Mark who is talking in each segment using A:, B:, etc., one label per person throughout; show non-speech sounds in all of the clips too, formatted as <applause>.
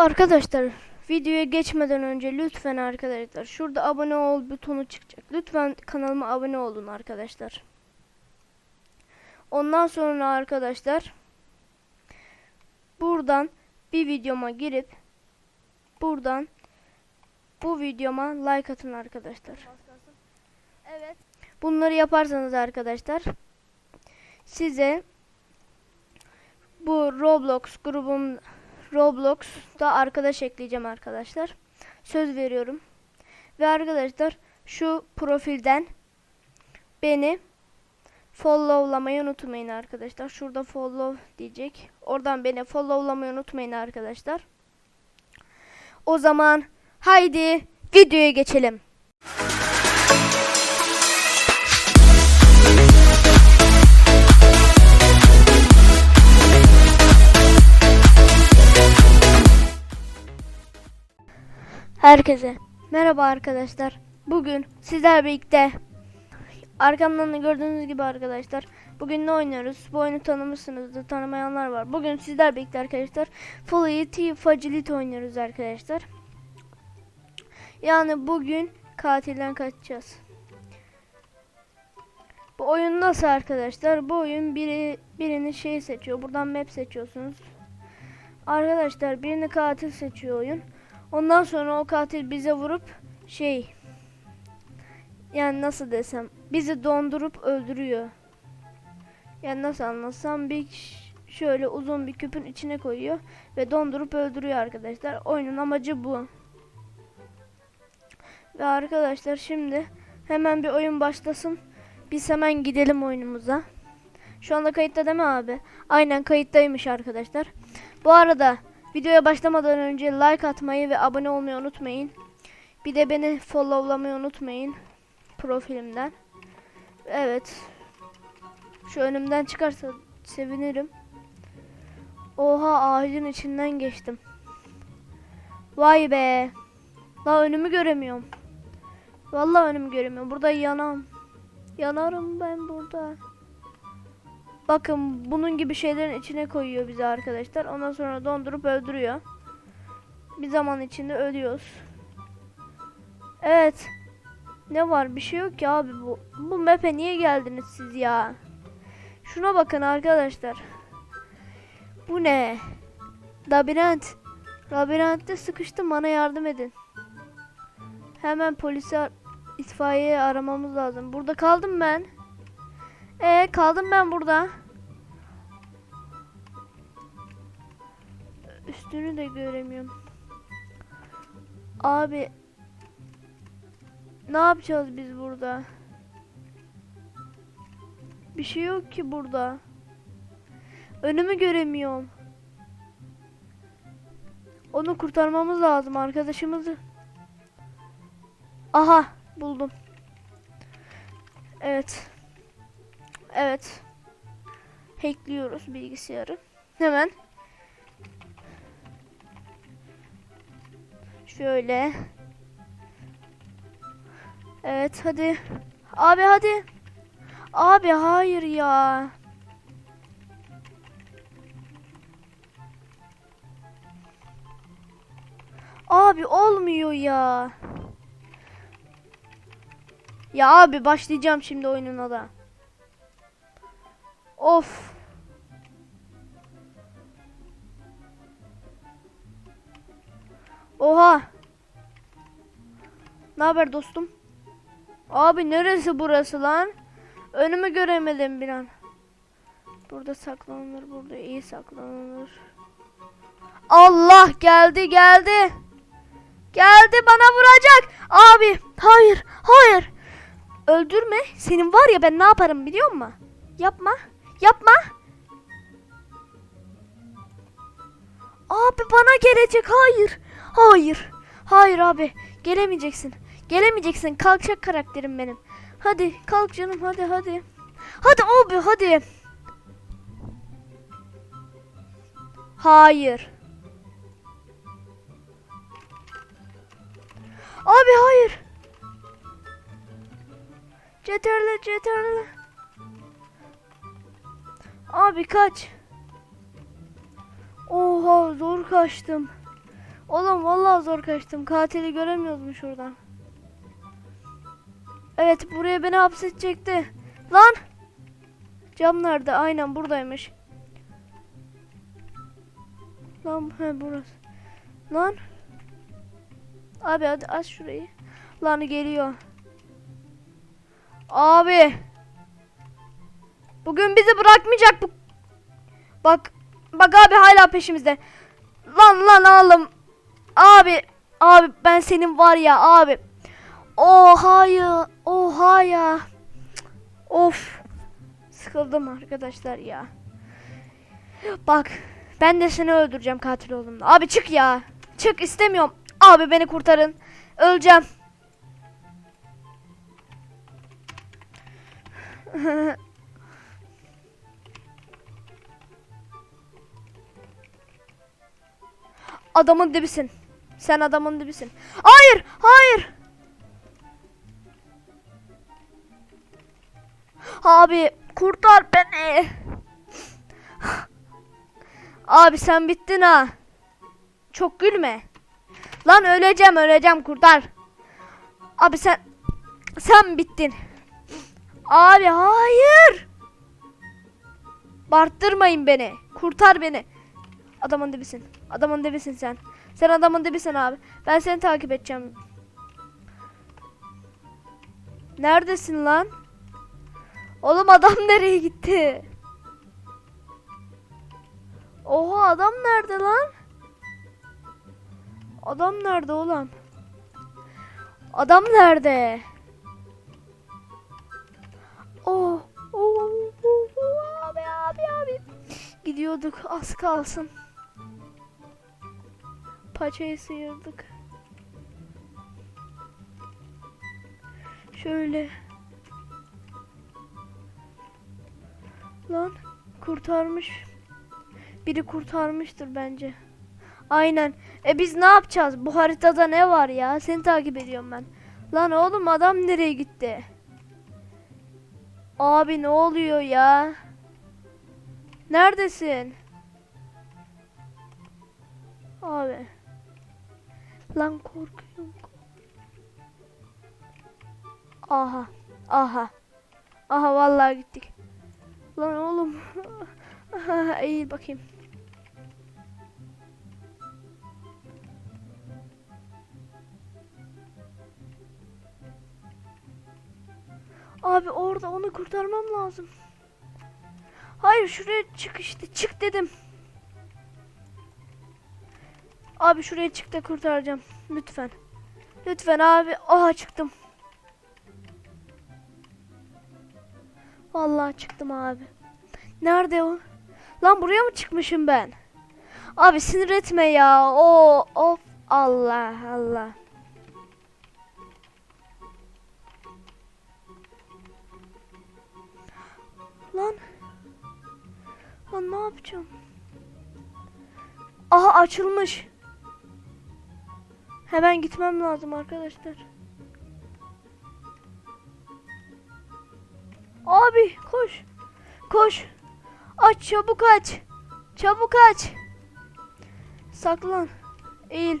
A: Arkadaşlar videoya geçmeden önce lütfen arkadaşlar şurada abone ol butonu çıkacak. Lütfen kanalıma abone olun arkadaşlar. Ondan sonra arkadaşlar buradan bir videoma girip buradan bu videoma like atın arkadaşlar.
B: Evet.
A: Bunları yaparsanız arkadaşlar size bu Roblox grubum Roblox'ta arkadaş ekleyeceğim arkadaşlar. Söz veriyorum. Ve arkadaşlar şu profilden beni followlamayı unutmayın arkadaşlar. Şurada follow diyecek. Oradan beni followlamayı unutmayın arkadaşlar. O zaman haydi videoya geçelim. Herkese merhaba arkadaşlar. Bugün sizler birlikte arkamdan da gördüğünüz gibi arkadaşlar bugün ne oynuyoruz? Bu oyunu tanımışsınızdır. Tanımayanlar var. Bugün sizler birlikte arkadaşlar Flighty Facilit oynuyoruz arkadaşlar. Yani bugün katilden kaçacağız. Bu oyun nasıl arkadaşlar? Bu oyun biri birini şey seçiyor. Buradan map seçiyorsunuz. Arkadaşlar birini katil seçiyor oyun. Ondan sonra o katil bize vurup şey yani nasıl desem bizi dondurup öldürüyor. Yani nasıl anlatsam bir şöyle uzun bir küpün içine koyuyor ve dondurup öldürüyor arkadaşlar. Oyunun amacı bu. Ve arkadaşlar şimdi hemen bir oyun başlasın. Biz hemen gidelim oyunumuza. Şu anda kayıtta değil mi abi? Aynen kayıttaymış arkadaşlar. Bu arada videoya başlamadan önce like atmayı ve abone olmayı unutmayın. Bir de beni followlamayı unutmayın profilimden. Evet. Şu önümden çıkarsa sevinirim. Oha ağacın içinden geçtim. Vay be. Daha önümü göremiyorum. Vallahi önümü göremiyorum. Burada yanam. Yanarım ben burada. Bakın bunun gibi şeylerin içine koyuyor bizi arkadaşlar. Ondan sonra dondurup öldürüyor. Bir zaman içinde ölüyoruz. Evet. Ne var? Bir şey yok ki abi bu. Bu map'e niye geldiniz siz ya? Şuna bakın arkadaşlar. Bu ne? Labirent. Labirentte sıkıştım bana yardım edin. Hemen polisi itfaiye aramamız lazım. Burada kaldım ben. Ee kaldım ben burada. Üstünü de göremiyorum. Abi ne yapacağız biz burada? Bir şey yok ki burada. Önümü göremiyorum. Onu kurtarmamız lazım arkadaşımızı. Aha buldum. Evet. Evet. Hackliyoruz bilgisayarı. Hemen. Şöyle. Evet hadi. Abi hadi. Abi hayır ya. Abi olmuyor ya. Ya abi başlayacağım şimdi oyununa da. Of. Oha. Ne haber dostum? Abi neresi burası lan? Önümü göremedim bir an. Burada saklanılır, burada iyi saklanılır. Allah geldi geldi. Geldi bana vuracak. Abi hayır hayır. Öldürme. Senin var ya ben ne yaparım biliyor musun? Yapma. Gelecek. Hayır. Hayır. Hayır abi. Gelemeyeceksin. Gelemeyeceksin. Kalkacak karakterim benim. Hadi kalk canım hadi hadi. Hadi abi hadi. Hayır. Abi hayır. Ceterle ceterle. Abi kaç. Oha zor kaçtım. Oğlum vallahi zor kaçtım. Katili göremiyordum şuradan. Evet buraya beni hapsedecekti. Lan! Cam nerede? Aynen buradaymış. Lan he burası. Lan. Abi hadi aç şurayı. Lan geliyor. Abi. Bugün bizi bırakmayacak bu. Bak. Bak abi hala peşimizde. Lan lan oğlum. Abi. Abi ben senin var ya abi. Oha ya. Oha ya. Of. Sıkıldım arkadaşlar ya. Bak. Ben de seni öldüreceğim katil olduğumda. Abi çık ya. Çık istemiyorum. Abi beni kurtarın. Öleceğim. <laughs> Adamın dibisin. Sen adamın dibisin. Hayır, hayır. Abi kurtar beni. Abi sen bittin ha. Çok gülme. Lan öleceğim, öleceğim kurtar. Abi sen sen bittin. Abi hayır. Barttırmayın beni. Kurtar beni. Adamın dibisin. Adamın dibisin sen. Sen adamın dibisin abi. Ben seni takip edeceğim. Neredesin lan? Oğlum adam nereye gitti? Oha adam nerede lan? Adam nerede oğlum? Adam nerede? Oh, oh, oh, oh, abi abi abi. Gidiyorduk az kalsın. Paçayı sıyırdık. Şöyle. Lan kurtarmış. Biri kurtarmıştır bence. Aynen. E biz ne yapacağız? Bu haritada ne var ya? Seni takip ediyorum ben. Lan oğlum adam nereye gitti? Abi ne oluyor ya? Neredesin? Abi. Lan korkuyorum. Aha. Aha. Aha vallahi gittik. Lan oğlum. <laughs> Eğil bakayım. Abi orada onu kurtarmam lazım. Hayır şuraya çık işte. Çık dedim. Abi şuraya çık da kurtaracağım. Lütfen. Lütfen abi. Aha çıktım. Vallahi çıktım abi. Nerede o? Lan buraya mı çıkmışım ben? Abi sinir etme ya. O of Allah Allah. Lan. Lan ne yapacağım? Aha açılmış. Hemen gitmem lazım arkadaşlar. Abi koş. Koş. Aç çabuk aç. Çabuk aç. Saklan. Eğil.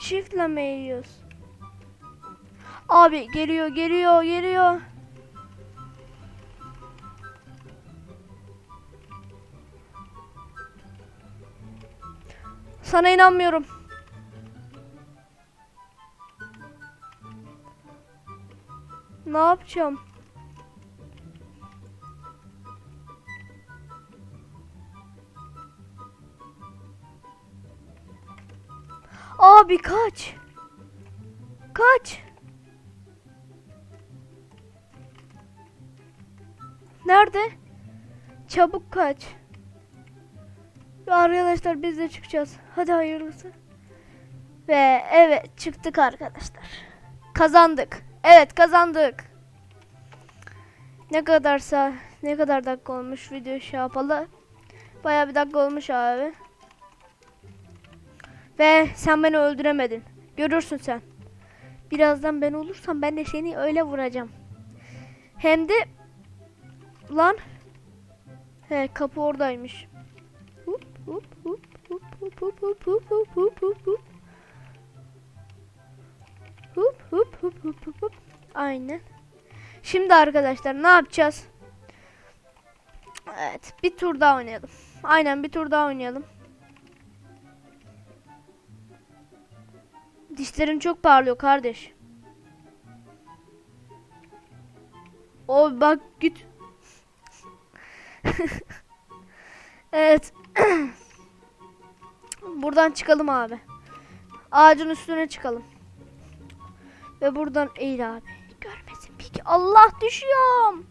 A: Shift'le mi eğiyoruz? Abi geliyor geliyor geliyor. Sana inanmıyorum. Ne yapacağım? Abi kaç. Kaç. Nerede? Çabuk kaç. Arkadaşlar biz de çıkacağız. Hadi hayırlısı. Ve evet çıktık arkadaşlar. Kazandık. Evet kazandık. Ne kadarsa ne kadar dakika olmuş video şey yapalı. Bayağı bir dakika olmuş abi. Ve sen beni öldüremedin. Görürsün sen. Birazdan ben olursam ben de seni öyle vuracağım. Hem de lan He kapı oradaymış. Hup, hup, hup, hup, hup, hup, hup, hup, hup, hup, hup, hup. Aynen. Şimdi arkadaşlar ne yapacağız? Evet, bir tur daha oynayalım. Aynen bir tur daha oynayalım. Dişlerin çok parlıyor kardeş. O bak git. <laughs> evet. <clears throat> buradan çıkalım abi. Ağacın üstüne çıkalım. Ve buradan eğil abi. Görmesin. Peki Allah düşüyorum.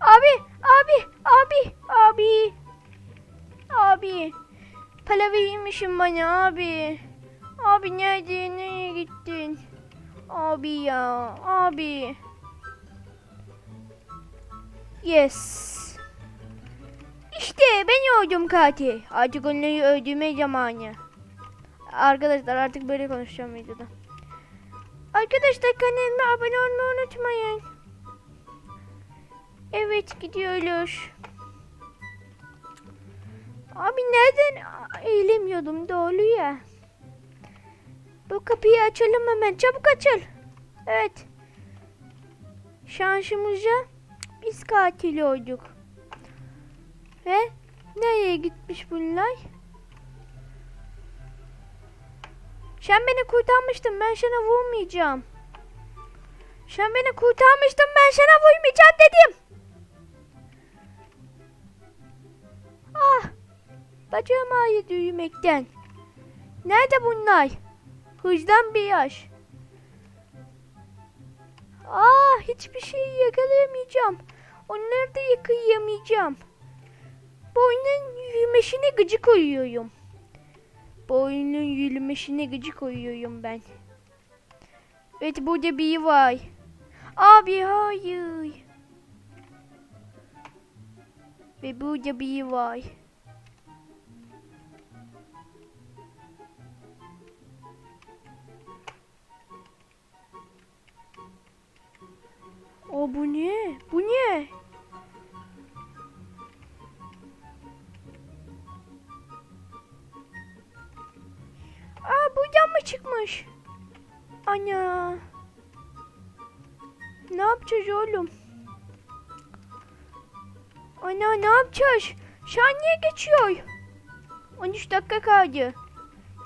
A: Abi, abi, abi, abi. Abi. Palaviymişim bana abi. Abi nerede, nereye gittin? Abi ya, abi. Yes. İşte ben oldum katil. Artık onları öldürme zamanı. Arkadaşlar artık böyle konuşacağım videoda. Arkadaşlar kanalıma abone olmayı unutmayın. Evet gidiyoruz. Abi nereden eğilemiyordum doğru ya. Bu kapıyı açalım hemen çabuk açıl. Evet. Şansımıza biz katil olduk. Ve nereye gitmiş bunlar? Sen beni kurtarmıştın ben sana vurmayacağım. Sen beni kurtarmıştın ben sana vurmayacağım dedim. Ah! Bacağım ağrıdı yürümekten. Nerede bunlar? Hızdan bir yaş. Ah hiçbir şeyi yakalayamayacağım. Onları da yakayamayacağım. Boynun yürümesine gıcık uyuyorum. Boynun yürümesine gıcık uyuyorum ben. Evet burada biri var. Abi hayır. Ve burada biri var. O bu ne? Bu ne? Aa buradan mı çıkmış? Ana. Ne yapacağız oğlum? Ana ne yapacağız? Saniye geçiyor. 13 dakika kaldı.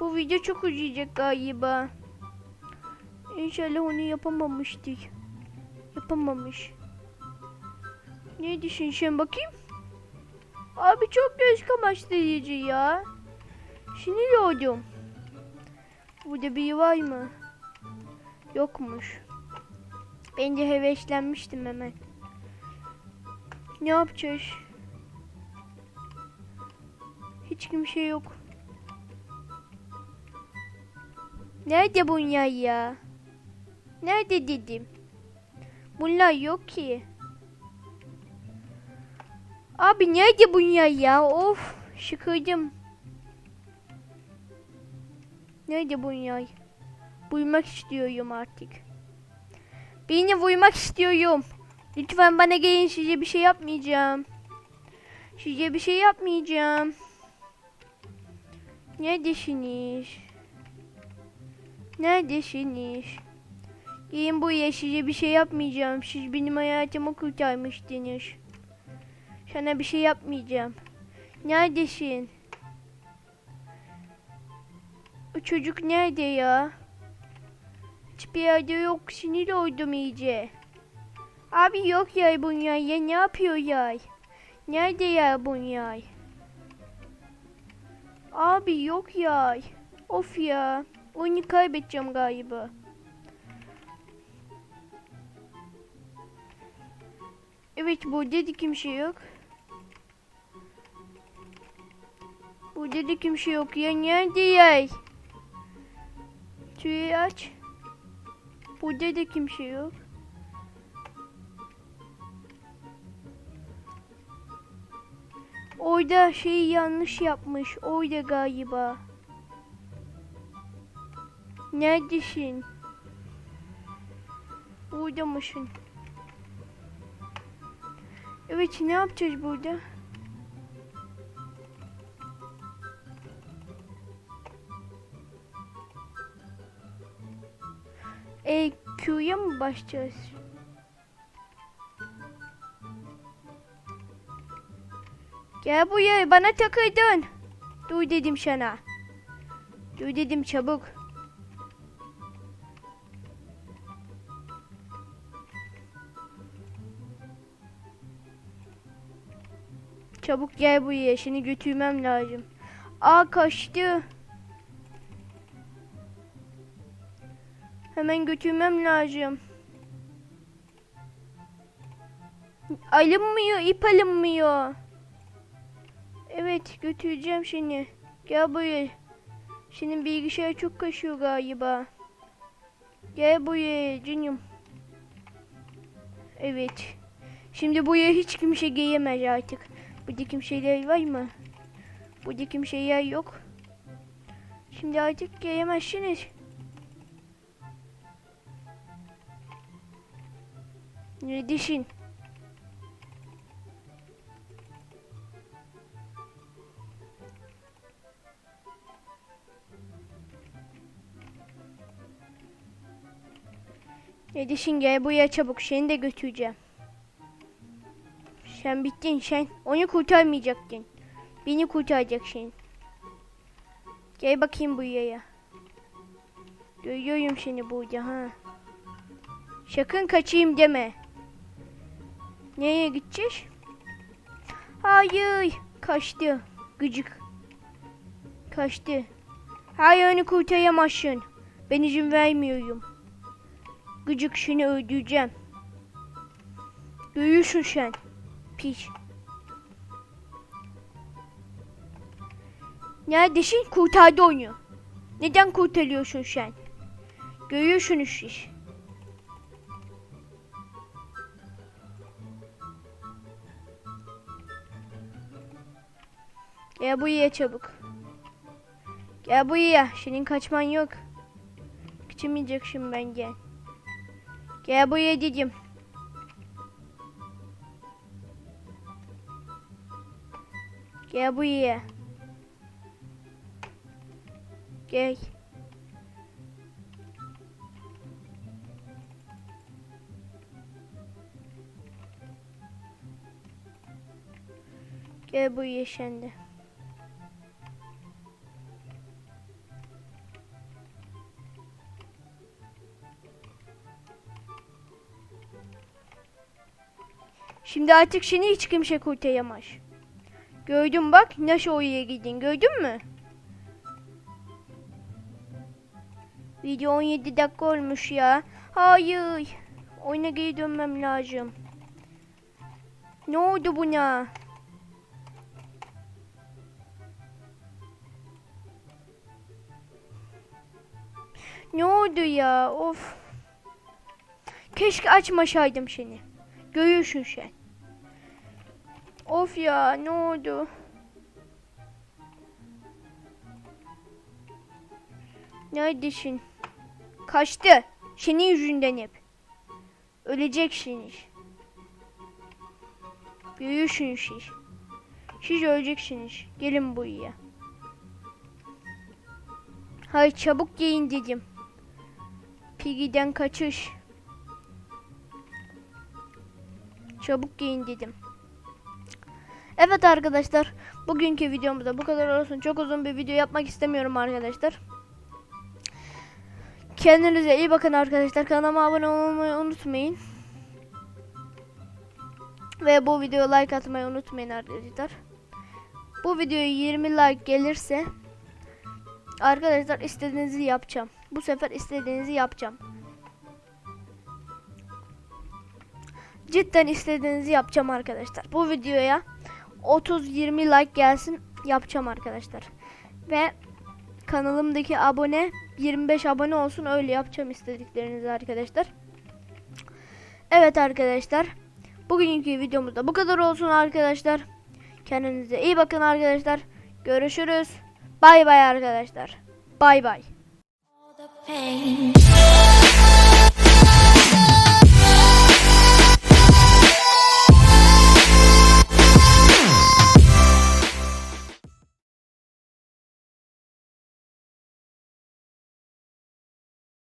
A: Bu video çok uzayacak galiba. İnşallah onu yapamamıştık. Yapamamış. Ne düşünsen bakayım? Abi çok göz kamaştırıcı ya. Sinir oldum. Burada biri var mı? Yokmuş. Ben de heveslenmiştim hemen. Ne yapacağız? Hiç kimse yok. Nerede bunlar ya? Nerede dedim? Bunlar yok ki. Abi nerede bunlar ya? Of sıkıldım. Nerede bunlar? Buymak istiyorum artık. Beni vurmak istiyorum. Lütfen bana gelin size bir şey yapmayacağım. Size bir şey yapmayacağım. Neredesiniz? Neredesiniz? Gelin buraya size bir şey yapmayacağım. Siz benim hayatımı kurtarmıştınız. Sana bir şey yapmayacağım. Neredesin? O çocuk nerede ya? Hiçbir yerde yok. Sinir oldum iyice. Abi yok ya bunlar ya. Ne yapıyor ya? Nerede ya bunlar? Abi yok ya. Of ya. Oyunu kaybedeceğim galiba. Evet burada da kimse yok. Burada da kimse yok ya. Nerede ya? Tüyü aç. Burada da kimse yok. Orada şey yanlış yapmış. Orada galiba. Neredesin? Burada mısın? Evet ne yapacağız burada? E Q'ya mı başlayacağız? Gel buraya bana takıldın. Dur dedim sana. Dur dedim çabuk. Çabuk gel buraya. Seni götürmem lazım. Aa kaçtı. Hemen götürmem lazım. Alınmıyor, ip alınmıyor. Evet, götüreceğim seni. Gel buraya. Senin bilgisayar çok kaşıyor galiba. Gel buraya canım. Evet. Şimdi buraya hiç kimse giyemez artık. Burada kimseler var mı? Burada kimseler yok. Şimdi artık giyemezsiniz. Neredesin? Neredesin gel buraya çabuk seni de götüreceğim. Sen bittin sen. Onu kurtarmayacaktın. Beni kurtaracaksın. Gel bakayım buraya. Görüyorum seni burada ha. Sakın kaçayım deme. Nereye gideceğiz? Hayır. Kaçtı. Gıcık. Kaçtı. Hayır onu kurtaramazsın. Ben izin vermiyorum. Gıcık seni öldüreceğim. Görüyorsun sen. Piç. Neredesin? Kurtardı onu. Neden kurtarıyorsun sen? Görüyorsunuz siz. Gel buraya çabuk. Gel buraya. Senin kaçman yok. Kaçamayacaksın ben gel. Gel buraya dedim. Gel buraya. Gel. Gel buraya sen de. Şimdi artık seni hiç kimse kurtaramaz. Gördün bak nasıl oraya gidin gördün mü? Video 17 dakika olmuş ya. Hayır. Oyuna geri dönmem lazım. Ne oldu buna? Ne oldu ya? Of. Keşke açmasaydım seni. Görüyorsun sen. Of ya ne oldu? Neredesin? Kaçtı. Senin yüzünden hep. Öleceksiniz. Görüyorsunuz siz. Siz öleceksiniz. Gelin buraya. Hayır çabuk giyin dedim. Piggy'den kaçış. Çabuk giyin dedim. Evet arkadaşlar. Bugünkü videomuzda bu kadar olsun. Çok uzun bir video yapmak istemiyorum arkadaşlar. Kendinize iyi bakın arkadaşlar. Kanalıma abone olmayı unutmayın. Ve bu videoya like atmayı unutmayın arkadaşlar. Bu videoya 20 like gelirse arkadaşlar istediğinizi yapacağım. Bu sefer istediğinizi yapacağım. Cidden istediğinizi yapacağım arkadaşlar. Bu videoya 30-20 like gelsin yapacağım arkadaşlar. Ve kanalımdaki abone 25 abone olsun öyle yapacağım istediklerinizi arkadaşlar. Evet arkadaşlar. Bugünkü videomuzda bu kadar olsun arkadaşlar. Kendinize iyi bakın arkadaşlar. Görüşürüz. Bay bay arkadaşlar. Bay bay.